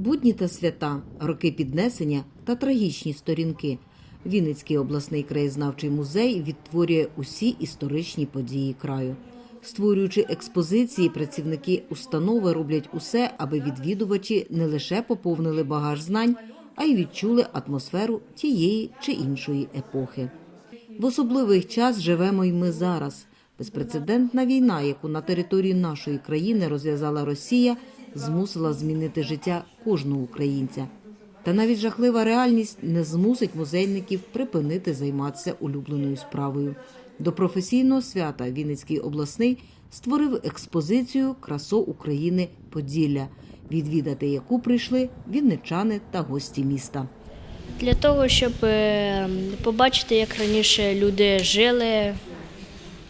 Будні та свята, роки піднесення та трагічні сторінки. Вінницький обласний краєзнавчий музей відтворює усі історичні події краю. Створюючи експозиції, працівники установи роблять усе, аби відвідувачі не лише поповнили багаж знань, а й відчули атмосферу тієї чи іншої епохи. В особливий час живемо й ми зараз. Безпрецедентна війна, яку на території нашої країни розв'язала Росія, змусила змінити життя кожного українця. Та навіть жахлива реальність не змусить музейників припинити займатися улюбленою справою. До професійного свята Вінницький обласний створив експозицію Красо України Поділля, відвідати яку прийшли вінничани та гості міста. Для того, щоб е, побачити, як раніше люди жили,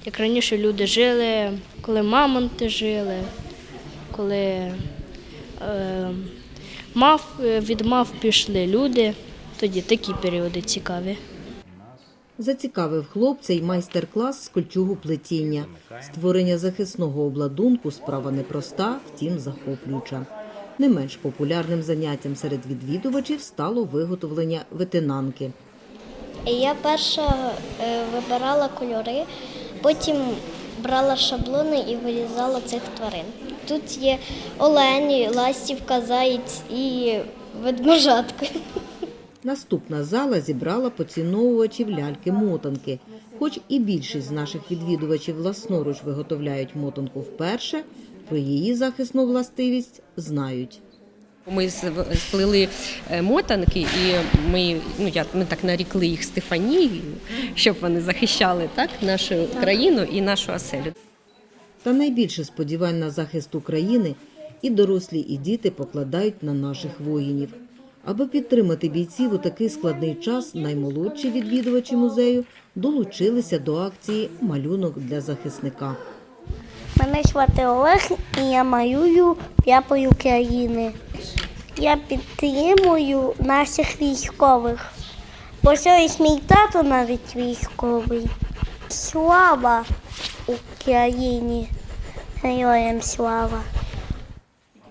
як раніше люди жили, коли мамонти жили, коли е, мав, від мав пішли люди, тоді такі періоди цікаві. Зацікавив хлопця й майстер-клас з кольчугу плетіння. Створення захисного обладунку справа непроста, втім захоплююча. Не менш популярним заняттям серед відвідувачів стало виготовлення ветенанки. Я перша е, вибирала кольори, потім брала шаблони і вирізала цих тварин. Тут є олені, ластівка, заєць і ведмежатка. Наступна зала зібрала поціновувачів ляльки-мотанки. Хоч і більшість з наших відвідувачів власноруч виготовляють мотанку вперше, про її захисну властивість знають. Ми сплели е, мотанки, і ми, ну, я, ми так нарікли їх Стефанією, щоб вони захищали так, нашу країну і нашу оселю. Та найбільше сподівань на захист України і дорослі, і діти покладають на наших воїнів. Аби підтримати бійців у такий складний час, наймолодші відвідувачі музею долучилися до акції Малюнок для захисника. Мене звати Олег і я малюю прапор України. Я підтримую наших військових. Бо ось мій тато навіть військовий. Слава Україні! Героям слава!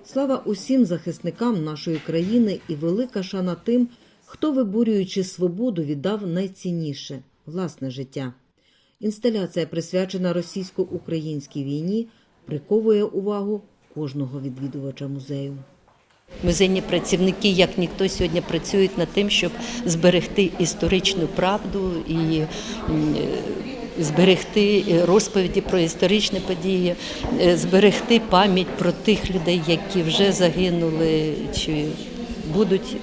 Слава усім захисникам нашої країни і велика шана тим, хто, виборюючи свободу, віддав найцінніше власне життя. Інсталяція, присвячена російсько-українській війні, приковує увагу кожного відвідувача музею. Музейні працівники, як ніхто сьогодні працюють над тим, щоб зберегти історичну правду і зберегти розповіді про історичні події, е, зберегти пам'ять про тих людей, які вже загинули чи будуть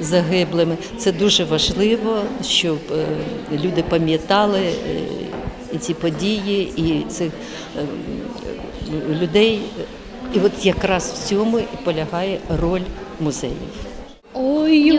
загиблими. Це дуже важливо, щоб е, люди пам'ятали е, і ці події, і цих людей. І от якраз в цьому і полягає роль музеїв. Ой,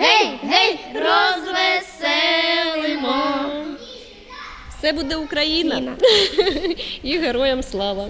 Все буде Україна і героям слава!